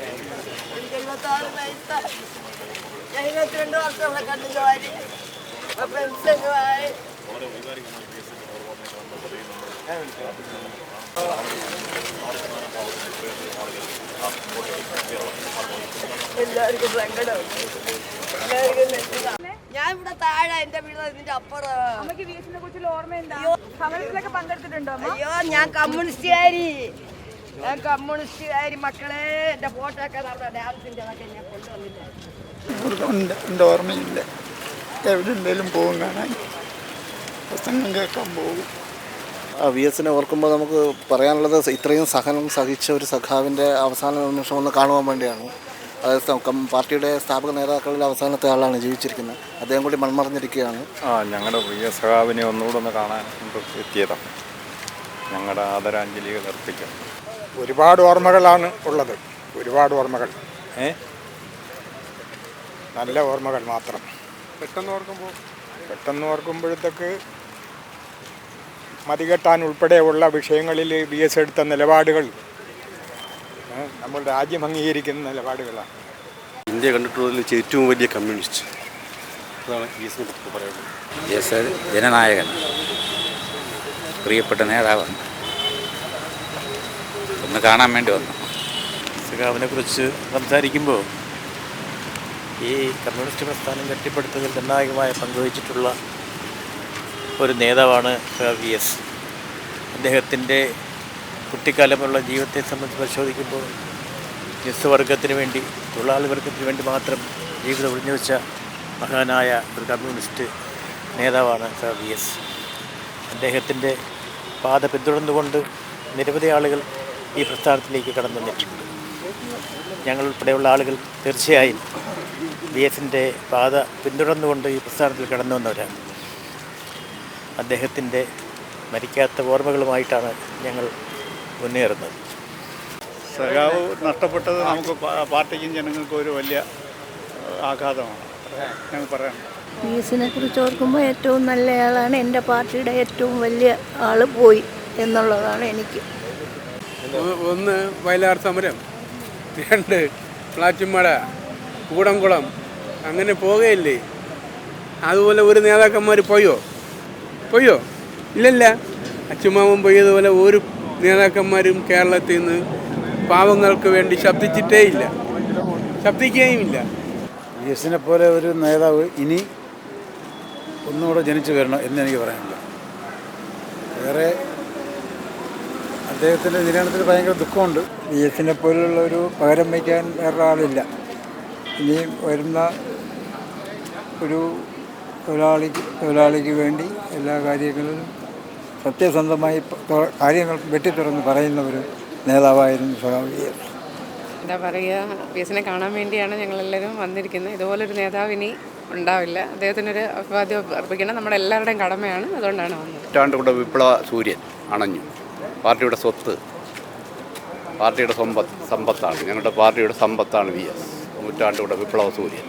എനിക്ക് ഞാൻ ഇരുപത്തിരണ്ട് ഇവിടെ കണ്ടില്ല വാരി ഫ്രണ്ട്സൊക്കെയായി എല്ലാവർക്കും സങ്കടം എല്ലാവർക്കും നെഞ്ചിലാണ്. ഞാൻ ഇവിടെ താഴെ എന്റെ വീട് അതിന്റെ അപ്പുറം അയ്യോ ഞാൻ കമ്മ്യൂണിസ്റ്റുകാരി ഞാൻ കമ്മ്യൂണിസ്റ്റുകാരി മക്കളെ എന്റെ ഫോട്ടോ നടന്ന അതൊക്കെ ഞാൻ കൊണ്ടുവന്നില്ല. ഉണ്ട് എന്റെ ഓർമ്മയില്ല. എവിടെ ഉണ്ടെങ്കിലും പോകും കാണാൻ. പ്രസംഗം കേൾക്കാൻ പോകും. ആ വി എസിനെ ഓർക്കുമ്പോൾ നമുക്ക് പറയാനുള്ളത് ഇത്രയും സഹനം സഹിച്ച ഒരു സഖാവിന്റെ അവസാന നിമിഷം ഒന്ന് കാണുവാൻ വേണ്ടിയാണ്. അതായത് പാർട്ടിയുടെ സ്ഥാപക നേതാക്കളിൽ അവസാനത്തെ ആളാണ് ജീവിച്ചിരിക്കുന്നത്. അദ്ദേഹം കൂടി മൺമറഞ്ഞിരിക്കുകയാണ്. ആ ഞങ്ങളുടെ പ്രിയ സഖാവിനെ ഒന്നുകൂടെ ഒന്ന് കാണാൻ എത്തിയതാണ്. ഞങ്ങളുടെ ആദരാഞ്ജലികൾ അർപ്പിക്കാം ഒരുപാട് ഓർമ്മകളാണ് ഉള്ളത്. ഒരുപാട് ഓർമ്മകൾ. ഏ? നല്ല ഓർമ്മകൾ മാത്രം. പെട്ടെന്ന് ഓർക്കുമ്പോൾ? പെട്ടെന്ന് ഓർക്കുമ്പോഴത്തേക്ക് മതികെട്ടാൻ ഉൾപ്പെടെയുള്ള വിഷയങ്ങളിൽ ബി എസ് എടുത്ത നിലപാടുകൾ നമ്മൾ രാജ്യം അംഗീകരിക്കുന്ന നിലപാടുകളാണ്. ഇന്ത്യ കണ്ടിട്ടുള്ളതിൽ വെച്ച് ഏറ്റവും വലിയ കമ്മ്യൂണിസ്റ്റ്. അതാണ് ബി എസിനെ പറ്റി പറയുന്നത്. ജനനായകൻ. പ്രിയപ്പെട്ട നേതാവാണ് ഒന്ന് കാണാൻ വേണ്ടി വന്നു. സഖാവിനെ കുറിച്ച് സംസാരിക്കുമ്പോൾ ഈ കമ്മ്യൂണിസ്റ്റ് പ്രസ്ഥാനം കെട്ടിപ്പടുത്തതിൽ നിർണായകമായ പങ്കുവഹിച്ചിട്ടുള്ള ഒരു നേതാവാണ് വി എസ്. അദ്ദേഹത്തിന്റെ കുട്ടിക്കാലമുള്ള ജീവിതത്തെ സംബന്ധിച്ച് പരിശോധിക്കുമ്പോൾ നിസ്വർഗത്തിന് വേണ്ടി തൊഴിലാളി വർഗത്തിന് വേണ്ടി മാത്രം ജീവിതം ഒഴിഞ്ഞു വെച്ച മഹാനായ ഒരു കമ്മ്യൂണിസ്റ്റ് നേതാവാണ് വി എസ്. അദ്ദേഹത്തിന്റെ പാത പിന്തുടർന്നുകൊണ്ട് നിരവധി ആളുകൾ ഈ പ്രസ്ഥാനത്തിലേക്ക് കടന്നു വന്നിട്ടുണ്ട്. ഞങ്ങൾ ഉൾപ്പെടെയുള്ള ആളുകൾ തീർച്ചയായും ബി എസിന്റെ പാത പിന്തുടർന്നുകൊണ്ട് ഈ പ്രസ്ഥാനത്തിൽ കടന്നു വന്നവരാണ്. അദ്ദേഹത്തിന്റെ മരിക്കാത്ത ഓർമ്മകളുമായിട്ടാണ് ഞങ്ങൾ മുന്നേറുന്നത്. സഖാവ് നഷ്ടപ്പെട്ടത് നമുക്ക് പാർട്ടിക്കും ജനങ്ങൾക്കും ഒരു വലിയ ആഘാതമാണ്. ഞങ്ങൾ പറയാം പി എസിനെ കുറിച്ച് ഓർക്കുമ്പോൾ ഏറ്റവും നല്ലയാളാണ് എന്റെ പാർട്ടിയുടെ ഏറ്റവും വലിയ ആൾ പോയി എന്നുള്ളതാണ് എനിക്ക് ഒന്ന് വയലാർ സമരം രണ്ട് പ്ലാറ്റുമട കൂടംകുളം അങ്ങനെ പോകുകയില്ലേ അതുപോലെ ഒരു നേതാക്കന്മാർ പോയോ? പോയോ? ഇല്ലല്ല. അച്ചുമാമൻ പോയതുപോലെ ഒരു നേതാക്കന്മാരും കേരളത്തിൽ നിന്ന് പാവങ്ങൾക്ക് വേണ്ടി ശബ്ദിച്ചിട്ടേ ഇല്ല. ശബ്ദിക്കുകയും ഇല്ല. വി എസിനെ പോലെ ഒരു നേതാവ് ഇനി ഒന്നുകൂടെ ജനിച്ചു വരണം എന്ന് എനിക്ക് പറയാനുള്ളത് വേറെ അദ്ദേഹത്തിന്റെ നിര്യാണത്തിൽ ഭയങ്കര ദുഃഖമുണ്ട്. ബി എസിനെ പോലുള്ള ഒരു പകരം വയ്ക്കാൻ വേറെ ആളില്ല. ഇനി വരുന്ന ഒരു തൊഴിലാളി തൊഴിലാളിക്ക് വേണ്ടി എല്ലാ കാര്യങ്ങളിലും സത്യസന്ധമായി കാര്യങ്ങൾ വെട്ടിത്തുറന്ന് പറയുന്ന ഒരു നേതാവായിരുന്നു സഖാവ് വി എസ്. എന്താ പറയുക വി എസിനെ കാണാൻ വേണ്ടിയാണ് ഞങ്ങളെല്ലാവരും വന്നിരിക്കുന്നത്. ഇതുപോലൊരു നേതാവ് ഇനി ഉണ്ടാവില്ല. അദ്ദേഹത്തിനൊരു അഭിവാദ്യം അർപ്പിക്കണം. നമ്മുടെ എല്ലാവരുടെയും കടമയാണ്. അതുകൊണ്ടാണ് വന്നത്. നൂറ്റാണ്ടുകൂടെ വിപ്ലവ സൂര്യൻ അണഞ്ഞു. പാർട്ടിയുടെ സ്വത്ത് പാർട്ടിയുടെ സമ്പത്ത് സമ്പത്താണ്. ഞങ്ങളുടെ പാർട്ടിയുടെ സമ്പത്താണ് വി എസ്. നൂറ്റാണ്ടുകൂടെ വിപ്ലവ സൂര്യൻ